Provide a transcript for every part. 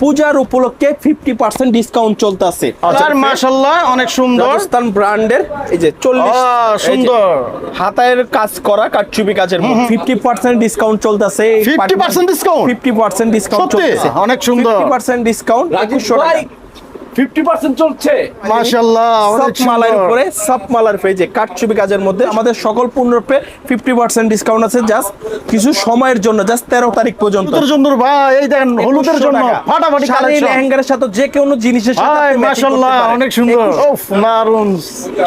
পূজার উপলক্ষে fifty percent discount চলতেছে। আর মাশাল্লাহ অনেক সুন্দর। রাজস্থান ব্র্যান্ডের এই যে চল্লিশ সুন্দর। হাতায়ের কাজ করা কাটচুপি কাজের ফিফটি পার্সেন্ট ডিসকাউন্ট চলতেছে। Fifty percent discount fifty percent discount? চলতেছে। অনেক সুন্দর। ফিফটি পার্সেন্ট ডিসকাউন্ট একুশশো টাকা ফিফটি পার্সেন্ট চলছে। মাশাল্লাহ অনেক মালার উপরে সব মালার পেজে কাটছবি কাজের মধ্যে আমাদের সকল পণ্যের উপরে ফিফটি পার্সেন্ট ডিসকাউন্ট আছে। জাস্ট কিছু সময়ের জন্য জাস্ট তেরো তারিখ পর্যন্ত। হলুদের জন্য ভাই এই দেখেন হলুদের জন্য ফাটাফাটি কালেকশন লেহেঙ্গার সাথে যে কোনো জিনিসের সাথে। অনেক সুন্দর। 2100 ওফ দারুণ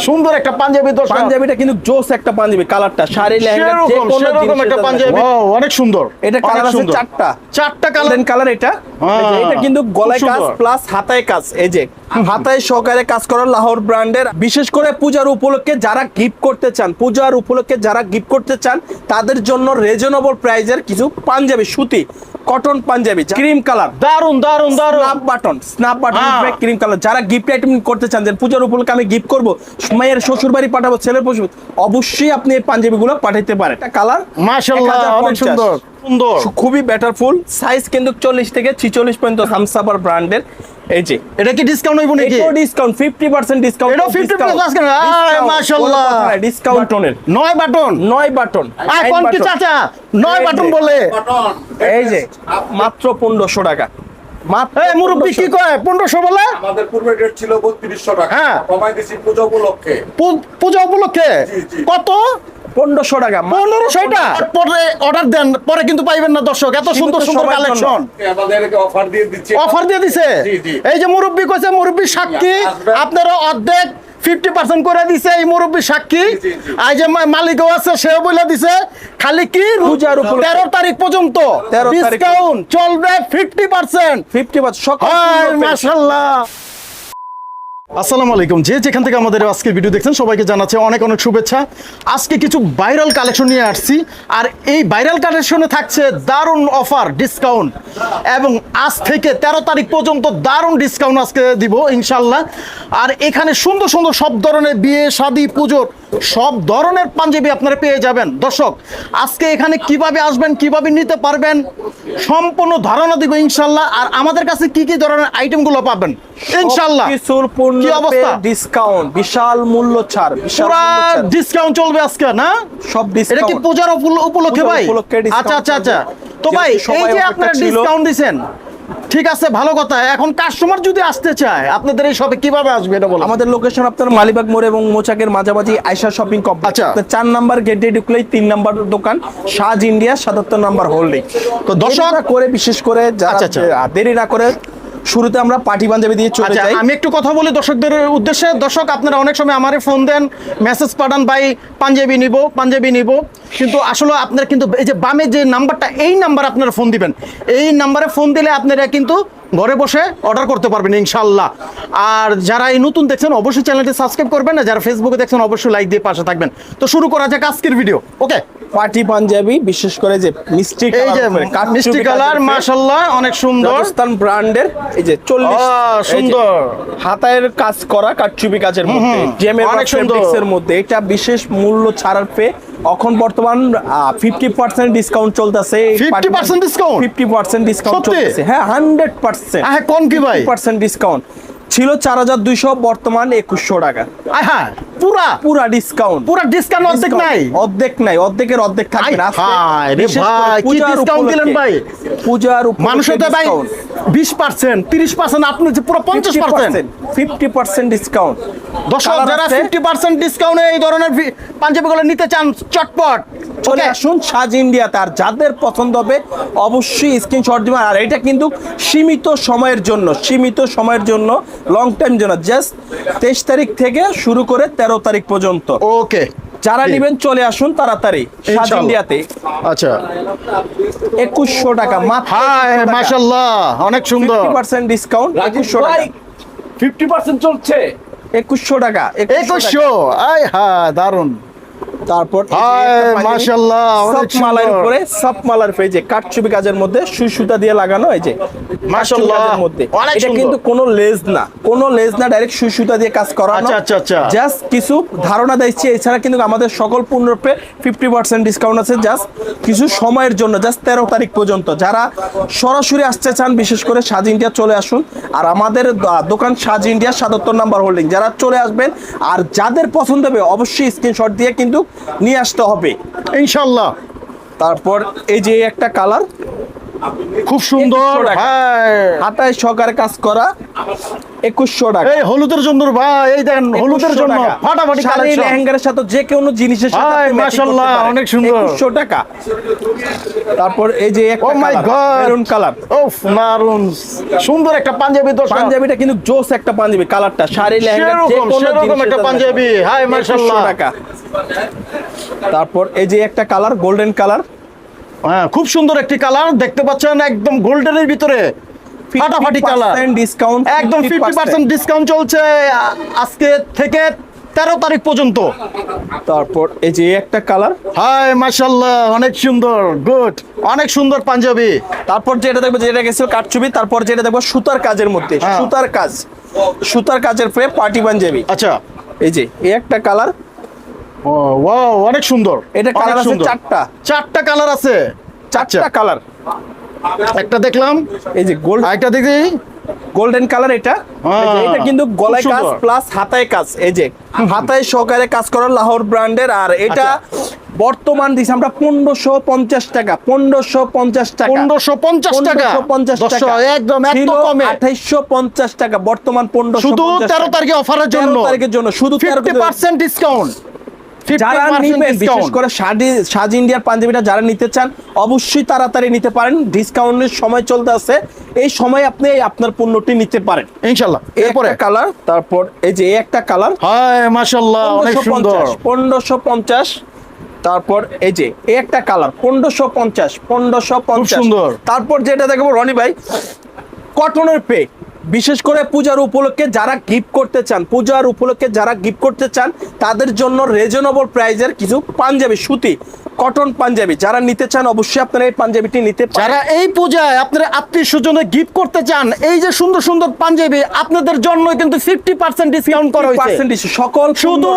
সুন্দর একটা পাঞ্জাবি দর্শক। পাঞ্জাবিটা কিন্তু জোস একটা পাঞ্জাবি কালারটা শাড়ি লেহেঙ্গা যে কোনো সেরকম একটা পাঞ্জাবি। অনেক সুন্দর। এটা কালার আছে চারটা। চারটা কালার কালার এটা। এটা কিন্তু গলায় খুব কাজ সুন্দর। প্লাস হাতায় কাজ। এই যে হাতায় সহকারে কাজ করা লাহোর ব্র্যান্ডের বিশেষ করে পূজার উপলক্ষে যারা গিফট করতে চান পূজার উপলক্ষে যারা গিফট করতে চান তাদের জন্য রিজনেবল প্রাইজের কিছু পাঞ্জাবি সুতি কটন পাঞ্জাবি ক্রিম কালার দারুণ দারুণ দারুণ snap button snap button. Cream colour যারা গিফট আইটেম করতে চান যে পূজার উপলক্ষে আমি গিফট করব মায়ের শ্বশুর বাড়ি পাঠাবো ছেলের পশু অবশ্যই আপনি এই পাঞ্জাবিগুলো পাঠাইতে পারেন। কালার অনেক সুন্দর। সুন্দর। খুবই বেটার ফুল সাইজ কিন্তু চল্লিশ থেকে ছিচল্লিশ পর্যন্ত হামসাপার ব্র্যান্ডের এই যে এটা কি ডিসকাউন্ট হইব নাকি? এটাও ডিসকাউন্ট ফিফটি পার্সেন্ট ডিসকাউন্ট এটাও 50% discount? আয়, মাশাআল্লাহ। ডিসকাউন্ট টোনের নয় বাটন নয় বাটন আর কোন কি চাচা? নয় বাটন বলে। এই যে মাত্র পনেরোশো টাকা। মাত্র এই কি কয়? পনেরোশো বলে? আমাদের পূর্বে রেট ছিল বত্রিশশো টাকা। হ্যাঁ। কমাই দিছি পুজো উপলক্ষে। পূজা। কত? পনেরোশো টাকা। পনেরোশো পরে অর্ডার দেন পরে কিন্তু পাইবেন না দর্শক। এত সুন্দর সুন্দর কালেকশন অফার দিয়ে দিচ্ছি। অফার দিয়ে দিছে? জি, জি। এই যে মুরব্বি কইছে মুরব্বি সাক্ষী। আপনারা অর্ধেক ফিফটি পার্সেন্ট করে দিছে এই মুরব্বী সাক্ষী। আর যে মালিকও আছে সেও বলে দিছে খালি কি পূজার উপলক্ষে। তেরো তারিখ পর্যন্ত। 13 তারিখ। ডিসকাউন্ট চলবে ফিফটি পার্সেন্ট ফিফটি পার্সেন্ট সকল হাই পণ্য পেয়ে- মাশাআল্লাহ আসসালামু আলাইকুম। যে যেখান থেকে আমাদের আজকে ভিডিও দেখছেন, সবাইকে জানাচ্ছি অনেক অনেক শুভেচ্ছা। আজকে কিছু ভাইরাল কালেকশন নিয়ে আসছি। আর এই ভাইরাল কালেকশনে থাকছে দারুণ অফার ডিসকাউন্ট এবং আজ থেকে তেরো তারিখ পর্যন্ত দারুণ ডিসকাউন্ট আজকে দিব ইনশাল্লাহ আর এখানে সুন্দর সুন্দর সব ধরনের বিয়ে, শাদি, পুজোর সব ধরনের পাঞ্জাবি আপনারা পেয়ে যাবেন। দর্শক, আজকে এখানে কীভাবে আসবেন, কীভাবে নিতে পারবেন, সম্পূর্ণ ধারণা দিব ইনশাল্লাহ আর আমাদের কাছে কি কি ধরনের আইটেমগুলো পাবেন? ইনশাল্লাহ কি অবস্থা? ডিসকাউন্ট বিশাল মূল্য ছাড় বিশাল পুরা মূল্য ছাড়। ডিসকাউন্ট চলবে আজকে না? সব এটা কি পূজার উপলক্ষে ভাই? আচ্ছা আচ্ছা আচ্ছা। তো ভাই এই যে আপনারা ডিসকাউন্ট দিছেন ঠিক আছে ভালো কথা। এখন কাস্টমার যদি আসতে চায় আপনাদের এই শপে কীভাবে আসবে এটা বলো আমাদের লোকেশন আপনার মালিবাগ মোড় এবং মোচাকের মাঝামাঝি আয়সা শপিং কমপ্লেক্স আচ্ছা। চার নাম্বার গেটে ঢুকলেই তিন নাম্বার দোকান সাজ ইন্ডিয়া সাতাত্তর নাম্বার হোল্ডিং তো দর্শক- করে বিশেষ করে। দেরি না করে শুরুতে আমরা পার্টি পাঞ্জাবি দিয়ে চলে আচ্ছা যাই। আমি একটু কথা বলি দর্শকদের উদ্দেশ্যে। দর্শক আপনারা অনেক সময় আমারে ফোন দেন মেসেজ পাঠান ভাই পাঞ্জাবি নিব পাঞ্জাবি নিব। কিন্তু আসলে আপনারা কিন্তু এই যে বামে যে নাম্বারটা এই নাম্বার আপনারা ফোন দিবেন। এই নাম্বারে ফোন দিলে আপনারা কিন্তু ঘরে বসে অর্ডার করতে পারবেন ইনশাল্লাহ আর যারা এই নতুন দেখছেন অবশ্যই চ্যানেলটি সাবস্ক্রাইব করবেন না যারা ফেসবুকে দেখছেন অবশ্যই লাইক দিয়ে পাশে থাকবেন। তো শুরু করা যাক আজকের ভিডিও ওকে পার্টি পাঞ্জাবি বিশেষ করে যে মিষ্টি এই যে মিষ্টি কালার মাশাল্লাহ অনেক সুন্দর। রাজস্থান ব্র্যান্ডের এই যে চল্লিশ আহ, সুন্দর। হাতায়ের কাজ করা কাটচুপি কাজের মধ্যে জেমের অনেক সুন্দর। মধ্যে। এটা বিশেষ মূল্য ছাড়ার পেয়ে এখন বর্তমান ফিফটি পার্সেন্ট ডিসকাউন্ট চলতেছে 50% discount? ফিফটি পার্সেন্ট ডিসকাউন্ট চলতেছে। হ্যাঁ হান্ড্রেড পার্সেন্ট হ্যাঁ কোন কি ভাই? পার্সেন্ট ডিসকাউন্ট ছিল চার হাজার দুইশো বর্তমান একুশশো টাকা। আয় হ্যাঁ পুরা? পুরা ডিসকাউন্ট পুরা ডিসকাউন্ট অর্ধেক নাই? অর্ধেক নাই অর্ধেকের অর্ধেক থাকবে না হায় ভাই, কি discount দিলেন ভাই? পূজার উপলক্ষে মানুষের তো ভাই। বিশ পার্সেন্ট তিরিশ পার্সেন্ট আপনি যে পুরো পঞ্চাশ পার্সেন্ট ফিফটি পার্সেন্ট ডিসকাউন্ট দর্শক যারা ফিফটি পার্সেন্ট ডিসকাউন্টে এই ধরনের ভি- পাঞ্জাবিগুলো নিতে চান চটপট। চলে আসুন সাজ ইন্ডিয়াতে আর যাদের পছন্দ হবে অবশ্যই স্ক্রিনশট দিবেন। আর এটা কিন্তু সীমিত সময়ের জন্য সীমিত সময়ের জন্য লং টাইম জন্য জাস্ট তেইশ তারিখ থেকে শুরু করে তেরো তারিখ পর্যন্ত। ওকে যারা। নেবেন চলে আসুন তাড়াতাড়ি। সাত ইন্ডিয়াতে আচ্ছা। একুশশো টাকা মাত্র মাশাল্লাহ অনেক সুন্দর। পার্সেন্ট ডিসকাউন্ট একুশশো টাকা। ফিফটি পার্সেন্ট চলছে। একুশশো টাকা একুশশো আয় হ্যাঁ দারুণ তারপর মাশাআল্লাহ, অনেক মালার উপরে সব মালার এই কাটছবি কাজের মধ্যে সুই সুতা দিয়ে লাগানো এই যে মাশাআল্লাহ, মধ্যে। এটা কিন্তু কোনো লেজ না কোনো লেজ না ডাইরেক্ট সুই সুতা দিয়ে কাজ করানো। আচ্ছা, আচ্ছা, আচ্ছা। জাস্ট কিছু ধারণা দিচ্ছি এছাড়া কিন্তু আমাদের সকল পণ্যপে ফিফটি পার্সেন্ট ডিসকাউন্ট আছে জাস্ট কিছু সময়ের জন্য জাস্ট তেরো তারিখ পর্যন্ত। যারা সরাসরি আসতে চান বিশেষ করে সাজ ইন্ডিয়া চলে আসুন। আর আমাদের দোকান সাজ ইন্ডিয়া সাতাত্তর নাম্বার হোল্ডিং যারা চলে আসবেন আর যাদের পছন্দ হবে অবশ্যই স্ক্রিনশট দিয়ে কিন্তু নিয়ে আসতে হবে। ইনশাল্লাহ তারপর এই যে একটা কালার খুব সুন্দর 2100 টাকা। ভাই হাতায় সকার কাজ করা একুশশো টাকা। এই হলুদের জন্য ভাই এই দেখেন হলুদের 2100 জন্য ফাটাফাটি শাড়ি লেহেঙ্গার সাথে যে কোনো জিনিসের সাথে হাই, আপনি matching করতে মাশাআল্লাহ, অনেক সুন্দর। 2100 টাকা। তারপর এই যে একটা oh my god maroon colour ওফ মারুন সুন্দর একটা পাঞ্জাবি পাঞ্জাবিটা কিন্তু জোস একটা পাঞ্জাবি কালারটা। শাড়ি লেহেঙ্গা যে কোনো একটা পাঞ্জাবি। হাই 2100 মাশাআল্লাহ টাকা। তারপর এই যে একটা কালার গোল্ডেন কালার হ্যাঁ খুব সুন্দর একটি কালার দেখতে পাচ্ছেন একদম গোল্ডেনের ভিতরে। ফাটাফাটি কালার ডিসকাউন্ট একদম ফিফটি পার্সেন্ট ডিসকাউন্ট চলছে আজকে থেকে তেরো তারিখ পর্যন্ত। তারপর এই যে একটা কালার হাই মাশাল্লাহ অনেক সুন্দর গুড অনেক সুন্দর পাঞ্জাবি। তারপর যেটা দেখব যেটা গেছিল কাটছবি তারপর যেটা দেখব সুতার কাজের মধ্যে হ্যাঁ। সুতার কাজ। সুতার কাজের পরে পার্টি পাঞ্জাবি। আচ্ছা। এই যে এই একটা কালার ওয়াও অনেক সুন্দর। এটা কালার আছে চারটা। চারটা কালার আছে। চারটা কালার একটা দেখলাম। এই যে গোল্ড আরেকটা দেখি। গোল্ডেন কালার এটা। হ্যাঁ, এটা কিন্তু গলায় কাজ প্লাস হাতায় কাজ। এই যে হাতায় সহকারে কাজ করা লাহোর ব্র্যান্ডের আর এটা আচ্ছা। বর্তমান দিছি আমরা পনেরোশো পঞ্চাশ টাকা। পনেরোশো পঞ্চাশ টাকা। পনেরোশো পঞ্চাশ টাকা। 1550 দর্শক, টাকা। একদম কমে। 2850 টাকা। বর্তমান পনেরোশো শুধু তেরো তারিখে অফারের জন্য। তারিখের জন্য। শুধু তেরো পার্সেন্ট ডিসকাউন্ট যারা নিবেন বিশেষ করে সাজি সাজ ইন্ডিয়ার পাঞ্জাবিটা যারা নিতে চান অবশ্যই তাড়াতাড়ি নিতে পারেন। ডিসকাউন্টের সময় চলতে আছে। এই সময় আপনি আপনার পণ্যটি নিতে পারেন। ইনশাল্লাহ। এরপরে? কালার তারপর এই যে একটা কালার হাই মাশাল্লাহ অনেক সুন্দর। পনেরোশো পঞ্চাশ। তারপর এই যে এই একটা কালার পনেরোশো পঞ্চাশ পনেরোশো পঞ্চাশ। সুন্দর। তারপর যেটা দেখব রনি ভাই কটনের পে বিশেষ করে পূজার উপলক্ষে যারা গিফট করতে চান পূজার উপলক্ষে যারা গিফট করতে চান তাদের জন্য রিজনেবল প্রাইজের কিছু পাঞ্জাবি সুতি কটন পাঞ্জাবি। যারা নিতে চান অবশ্যই আপনারা এই পাঞ্জাবিটি নিতে পারেন। যারা এই পূজায় আপনারা আত্মীয় স্বজনে গিফট করতে চান এই যে সুন্দর সুন্দর পাঞ্জাবি আপনাদের জন্য কিন্তু ফিফটি পার্সেন্ট ডিসকাউন্ট করা হয়েছে। সকল শুধু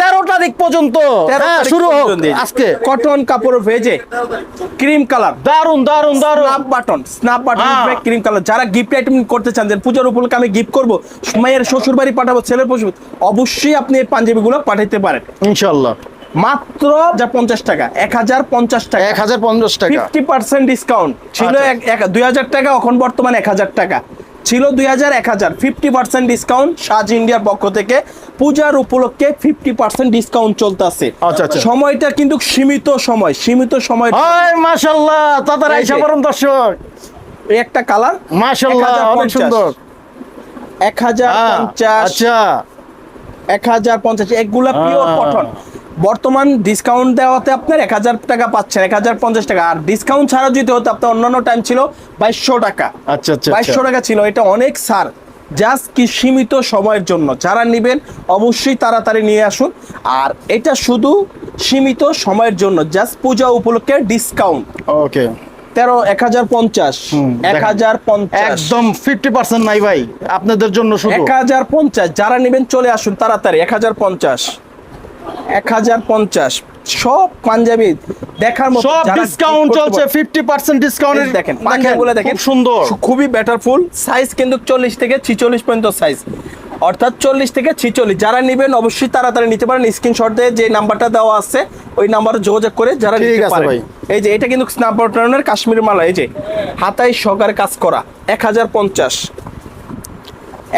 তেরো তারিখ পর্যন্ত। হ্যাঁ, শুরু হোক। আজকে। কটন কাপড় ভেজে ক্রিম কালার দারুণ দারুণ দারুণ snap button snap button. Cream colour যারা গিফট আইটেম করতে চান যে পূজার উপলক্ষে আমি গিফট করব। মায়ের শ্বশুর বাড়ি পাঠাবো ছেলের পশু অবশ্যই আপনি এই পাঞ্জাবিগুলো পাঠাইতে পারেন। ইনশাল্লাহ মাত্র যা পঞ্চাশ টাকা এক হাজার পঞ্চাশ টাকা। এক হাজার পঞ্চাশ টাকা। ফিফটি পার্সেন্ট ডিসকাউন্ট ছিল আচ্ছা। দুই হাজার টাকা এখন বর্তমান এক হাজার টাকা। ছিল দুই হাজার এক হাজার। ফিফটি পার্সেন্ট ডিসকাউন্ট সাজ ইন্ডিয়ার পক্ষ থেকে। পূজার উপলক্ষে ফিফটি পার্সেন্ট ডিসকাউন্ট চলতেছে আচ্ছা, আচ্ছা। সময়টা কিন্তু সীমিত সময় সীমিত সময়। হাই মাশাল্লাহ তাদের আইসা যে। দর্শক। এই একটা কালার মাশাল্লাহ অনেক সুন্দর। এক হাজার পঞ্চাশ। আচ্ছা। এক হাজার পঞ্চাশ। এগুলা পিওর। কটন বর্তমান ডিসকাউন্ট দেওয়াতে আপনার এক হাজার টাকা পাচ্ছেন এক হাজার পঞ্চাশ টাকা। আর ডিসকাউন্ট ছাড়া যদি হতো আপনার অন্যান্য টাইম ছিল বাইশশো টাকা। আচ্ছা আচ্ছা বাইশশো টাকা ছিল এটা অনেক সার জাস্ট কি সীমিত সময়ের জন্য। যারা নেবেন অবশ্যই তাড়াতাড়ি নিয়ে আসুন। আর এটা শুধু সীমিত সময়ের জন্য জাস্ট পূজা উপলক্ষে ডিসকাউন্ট ওকে তেরো এক হাজার পঞ্চাশ। এক হাজার পঞ্চাশ। একদম ফিফটি পার্সেন্ট নাই ভাই আপনাদের জন্য শুধু। এক হাজার পঞ্চাশ। যারা নেবেন চলে আসুন তাড়াতাড়ি এক হাজার পঞ্চাশ। এক হাজার পঞ্চাশ। সব পাঞ্জাবি দেখার মতো সব ডিসকাউন্ট চলছে পারে। ফিফটি পার্সেন্ট ডিসকাউন্ট দেখেন পাঞ্জাবিগুলো দেখেন খুব সুন্দর। খুবই বেটারফুল সাইজ কিন্তু চল্লিশ থেকে ছিচল্লিশ পর্যন্ত সাইজ অর্থাৎ চল্লিশ থেকে ছিচল্লিশ। যারা নেবেন অবশ্যই তাড়াতাড়ি নিতে পারেন। স্ক্রিনশট দিয়ে যে নাম্বারটা দেওয়া আছে ওই নাম্বারে যোগাযোগ করে যারা নিতে পারেন। ভাই। এই যে এটা কিন্তু স্ন্যাপ বাটনের কাশ্মীর মালা। এই যে হাতায় সহকারে কাজ করা এক হাজার পঞ্চাশ।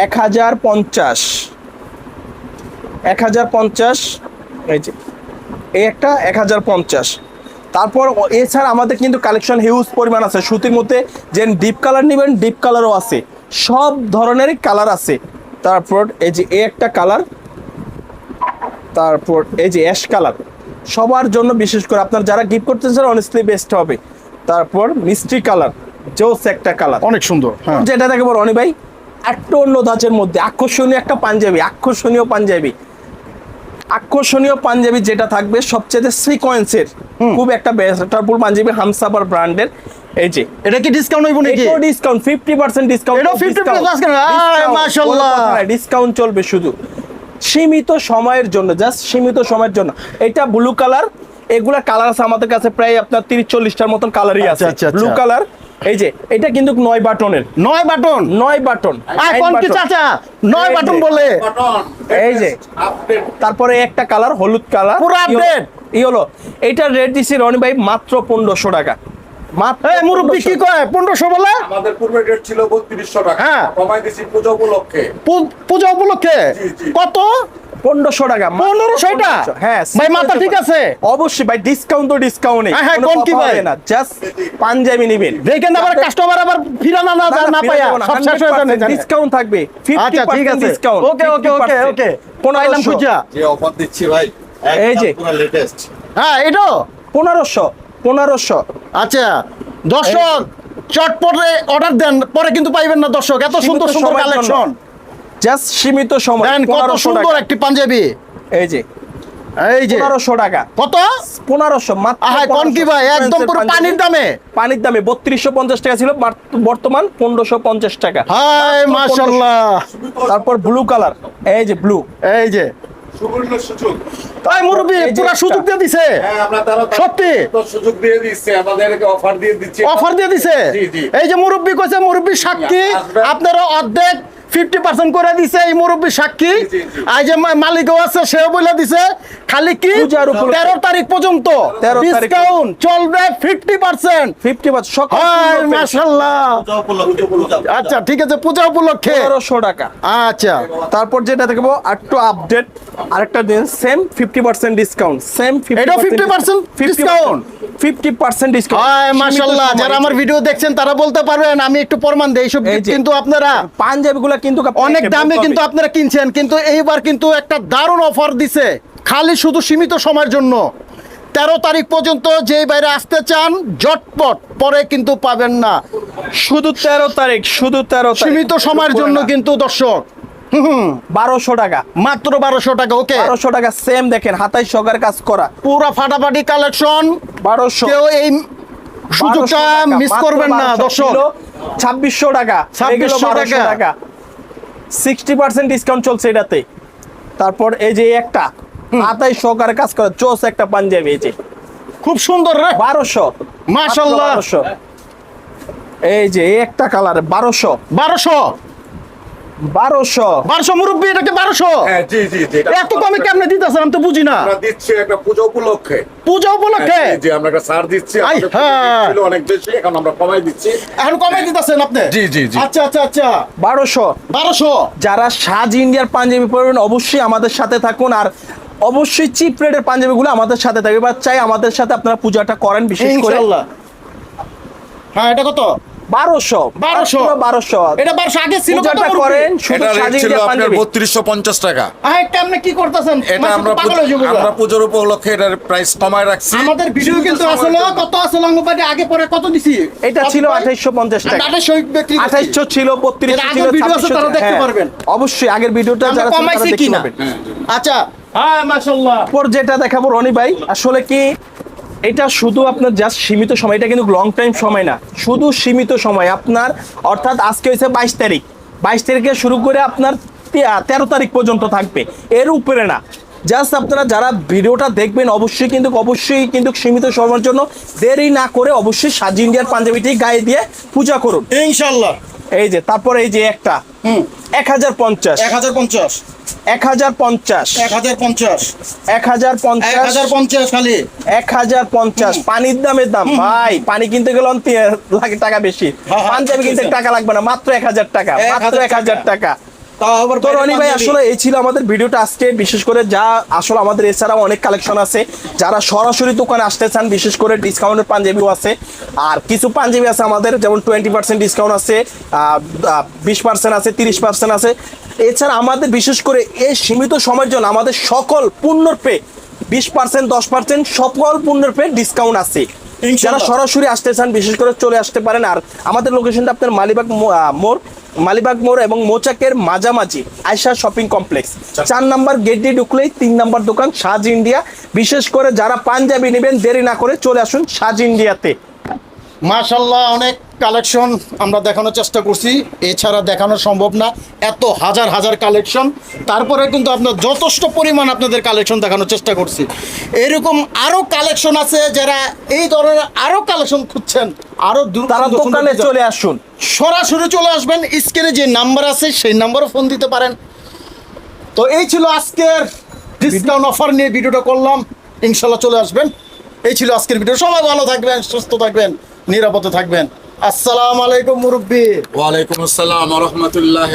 এক হাজার পঞ্চাশ। এক হাজার পঞ্চাশ এই যে এই একটা এক হাজার পঞ্চাশ। তারপর এছাড়া আমাদের কিন্তু কালেকশন হিউজ পরিমাণ আছে। সুতির মধ্যে যে ডিপ কালার নেবেন ডিপ কালারও আছে। সব ধরনেরই কালার আছে। তারপর এই যে এ একটা কালার তারপর এই যে অ্যাশ কালার সবার জন্য বিশেষ করে আপনার যারা গিফট করতে চান অনেস্টলি বেস্ট হবে। তারপর মিষ্টি কালার জোস একটা কালার অনেক সুন্দর হ্যাঁ। যেটা দেখে বড় অনি ভাই একটা অন্য ধাঁচের মধ্যে। আকর্ষণীয় একটা পাঞ্জাবি আকর্ষণীয় পাঞ্জাবি। আকর্ষণীয় পাঞ্জাবি যেটা থাকবে সবচেয়ে সিকোয়েন্সের খুব একটা বেস্টারফুল পাঞ্জাবি হামসাফার ব্র্যান্ডের এই যে এটা কি ডিসকাউন্ট হইব নাকি এটাও ডিসকাউন্ট ফিফটি পার্সেন্ট ডিসকাউন্ট এটাও 50% discount? আয়, মাশাআল্লাহ। ডিসকাউন্ট চলবে শুধু সীমিত সময়ের জন্য জাস্ট সীমিত সময়ের জন্য এটা ব্লু কালার এগুলা কালার আছে আমাদের কাছে প্রায় আপনার তিরিশ চল্লিশটার মতন কালারই আচ্ছা, আছে আচ্ছা, আচ্ছা। ব্লু কালার এই যে এটা কিন্তু নয় বাটনের। নয় বাটন। নয় বাটন। কি চাচা নয় বাটন বলে। এই যে। তারপরে একটা কালার হলুদ কালার। পুরো update? ই হলো এইটার রেট দিছি রনি ভাই মাত্র পনেরোশো টাকা। মাত্র এই কি 1500 কয়? পনেরোশো বলে? আমাদের পূর্বে রেট ছিল বত্রিশশো টাকা। হ্যাঁ। কমাই দিছি পুজো উপলক্ষে। পূজা উপলক্ষে? জি, জি। কত? পনেরোশো টাকা। পনেরোশো? এটা? হ্যাঁ ভাই, মাথা ঠিক আছে? অবশ্যই ভাই ডিসকাউন্ট তো ডিসকাউন্ট নেই হ্যাঁ, হ্যাঁ, কোন কি ভাই? না জাস্ট পাঞ্জাবি নিবেন। দেখেন আবার কাস্টমার আবার ফিরা না না না সব শেষ হয়ে যাবে ডিসকাউন্ট থাকবে আচ্ছা ঠিক আছে। Discount okay okay okay okay. পাইলাম খুঁজা। যে অফার দিচ্ছি ভাই এই যে। পুরো লেটেস্ট হ্যাঁ এটা পনেরোশো পনেরোশো। আচ্ছা দর্শক চটপটে অর্ডার দেন পরে কিন্তু পাইবেন না দর্শক। এত সুন্দর সুন্দর কালেকশন। জাস্ট সীমিত সময় দেন কত সুন্দর একটি পাঞ্জাবি। এই যে এই যে। পনেরোশো টাকা। কত? পনেরোশো মাত্র আহাই, কোন কি ভাই? একদম পুরো পানির দামে? পানির দামে বত্রিশশো পঞ্চাশ টাকা ছিল বর্তমান পনেরোশো পঞ্চাশ টাকা। হাই মাশাআল্লাহ। তারপর ব্লু কালার এই যে ব্লু এই যে। সুবর্ণ সুযোগ। তাই মুরব্বি পুরো সুযোগ দিয়ে দিছে? হ্যাঁ আমরা তারা সত্যি? সুযোগ দিয়ে দিচ্ছে আমাদেরকে অফার দিয়ে দিচ্ছে। অফার দিয়ে দিছে? জি, জি। এই যে মুরব্বি কইছে মুরব্বি সাক্ষী আসবেন। আপনারা অর্ধেক ফিফটি পার্সেন্ট করে দিছে এই মুরব্বি সাক্ষী। আই যে মালিকও আছে সেও বলে দিছে। খালি কি? তেরো তারিখ পর্যন্ত। ডিসকাউন্ট চলবে ফিফটি পার্সেন্ট। ফিফটি পার্সেন্ট আচ্ছা ঠিক আছে পূজা উপলক্ষে। পনেরোশো টাকা। আচ্ছা। তারপর যেটা দেখব একটু আপডেট আরেকটা দিন same fifty percent discount same এটাও 50% discount? ফিফটি পার্সেন্ট ডিসকাউন্ট মাশাল্লাহ যারা আমার ভিডিও দেখছেন তারা বলতে পারবেন আমি একটু প্রমাণ দেই এইসব কিন্তু আপনারা পাঞ্জাবিগুলো কিন্তু অনেক দামে কিন্তু আপনারা কিনছেন কিন্তু এইবার কিন্তু একটা দারুণ অফার দিছে খালি শুধু সীমিত সময়ের জন্য। তেরো তারিখ পর্যন্ত যেই বাইরে আসতে চান জটপট পরে কিন্তু পাবেন না। শুধু তেরো তারিখ শুধু তেরো সীমিত সময়ের জন্য কিন্তু দর্শক বারোশো টাকা। মাত্র বারোশো টাকা ওকে বারোশো টাকা সেম দেখেন কাজ করা। পুরো ফাটাফাটি কালেকশন বারোশো। কেউ এই সুযোগটা মিস করবেন না দর্শক। ছাব্বিশশো টাকা 2600 টাকা। সিক্সটি পার্সেন্ট ডিসকাউন্ট চলছে এটাতে। তারপর এই যে একটা হাতায় সহকারে কাজ করা চোস একটা পাঞ্জাবি এই যে। খুব সুন্দর রে। বারোশো। মাসাল্লাহ বারোশো। এই যে একটা কালার বারোশো। বারোশো। বারোশো। বারোশো মুরব্বী এটাকে বারোশো? হ্যাঁ জি জি জি এত কমে কেমনে দিতেছেন? আমি তো বুঝি না। দিচ্ছি একটা পুজো উপলক্ষে। পূজা উপলক্ষে? হ্যাঁ, জি, জি আমরা একটা ছাড় দিচ্ছি। আই আমাদের হ্যাঁ। ছিল অনেক বেশি এখন আমরা কমাই দিচ্ছি। এখন কমে দিতেছেন আপনি? জি, জি, জি। আচ্ছা আচ্ছা আচ্ছা। বারোশো। বারোশো? যারা সাজ ইন্ডিয়ার পাঞ্জাবি পরবেন অবশ্যই আমাদের সাথে থাকুন। আর অবশ্যই চিপ রেটের পাঞ্জাবিগুলো আমাদের সাথে থাকবে। এবার চাই আমাদের সাথে আপনারা পূজাটা করেন বিশেষ করে। হ্যাঁ এটা কত? বারোশো। 1200 বারোশো। এটা বারোশো আগে ছিল কত করেন এটা ছিল আপনার বত্রিশশো পঞ্চাশ টাকা। এটা আপনি কি করতেছেন? এটা আমরা তো পাগল পুজো- যাবে আমরা পুজোর উপলক্ষে এটার প্রাইস কমায় রাখছি। আমাদের ভিডিও কিন্তু আসলে কত আসলে অঙ্গপাটি আগে পরে কত দিছি? এটা ছিল আঠাইশশো পঞ্চাশ টাকা। আঠাইশো বিক্রি করছি। আঠাইশশো ছিল বত্রিশশো ছিল ভিডিও আছে, তারা দেখতে হ্যাঁ, পারবেন। অবশ্যই আগের ভিডিওটা যারা কমাইছি কিনা? আচ্ছা। হ্যাঁ মাশাআল্লাহ। যেটা দেখাবো রনি ভাই আসলে কি এটা শুধু আপনার জাস্ট সীমিত সময়, এটা কিন্তু লং টাইম সময় না। শুধু সীমিত সময় আপনার, অর্থাৎ আজকে হয়েছে বাইশ তারিখ। বাইশ তারিখে শুরু করে আপনার তেরো তারিখ পর্যন্ত থাকবে। এর উপরে না। জাস্ট আপনারা যারা ভিডিওটা দেখবেন, অবশ্যই কিন্তু অবশ্যই কিন্তু সীমিত সময়ের জন্য দেরি না করে অবশ্যই সাজি ইন্ডিয়ার পাঞ্জাবিটি গায়ে দিয়ে পূজা করুন। ইনশাআল্লাহ এই যে তারপর এই যে একটা। হুম। এক হাজার পঞ্চাশ এক হাজার পঞ্চাশ এক হাজার পঞ্চাশ এক হাজার পঞ্চাশ এক হাজার এক পঞ্চাশ হাজার পঞ্চাশ খালি। এক হাজার পঞ্চাশ পানির দামের দাম। ভাই পানি কিনতে গেলে লাগে টাকা বেশি। হ্যাঁ, পাঞ্জাবি কিনতে টাকা লাগবে না মাত্র এক হাজার টাকা মাত্র এক হাজার টাকা। রনি ভাই। আসলে এই ছিল আমাদের ভিডিওটা আজকে। বিশেষ করে যা আসলে আমাদের এছাড়াও অনেক কালেকশন আছে। যারা সরাসরি দোকানে আসতে চান বিশেষ করে ডিসকাউন্টের পাঞ্জাবিও আছে। আর কিছু পাঞ্জাবি আছে আমাদের যেমন টোয়েন্টি পার্সেন্ট ডিসকাউন্ট আছে বিশ পার্সেন্ট আছে তিরিশ পার্সেন্ট আছে। এছাড়া আমাদের বিশেষ করে এই সীমিত সময়ের জন্য আমাদের সকল পণ্যর পে বিশ পার্সেন্ট দশ পার্সেন্ট সকল পণ্যের পে ডিসকাউন্ট আছে। যারা। সরাসরি আসতে চান বিশেষ করে চলে আসতে পারেন। আর আমাদের লোকেশনটা আপনার মালিবাগ মোড়। মালিবাগ মোড় এবং মোচাকের মাঝামাঝি আয়সা শপিং কমপ্লেক্স। চার নাম্বার গেট দিয়ে ঢুকলেই তিন নাম্বার দোকান সাজ ইন্ডিয়া। বিশেষ করে যারা পাঞ্জাবি নেবেন, দেরি না করে চলে আসুন সাজ ইন্ডিয়াতে। মাশাল্লাহ অনেক কালেকশন আমরা দেখানোর চেষ্টা করছি। এছাড়া দেখানো সম্ভব না। এত হাজার হাজার কালেকশন। তারপরে কিন্তু আপনার যথেষ্ট পরিমাণ আপনাদের কালেকশন দেখানোর চেষ্টা করছি। এরকম আরও কালেকশন আছে যারা এই ধরনের আরও কালেকশন খুঁজছেন। আরও তারা দোকানে চলে আসুন। সরাসরি চলে আসবেন। স্ক্রিনে যে নাম্বার আছে সেই নাম্বারও ফোন দিতে পারেন। তো এই ছিল আজকের ডিসকাউন্ট অফার নিয়ে ভিডিওটা করলাম। ইনশাল্লাহ চলে আসবেন। এই ছিল আজকের ভিডিও। সবাই ভালো থাকবেন সুস্থ থাকবেন। নিরাপদে থাকবেন। আসসালামু আলাইকুম মুরব্বী। ওয়ালাইকুম আসসালাম রহমতুল্লাহ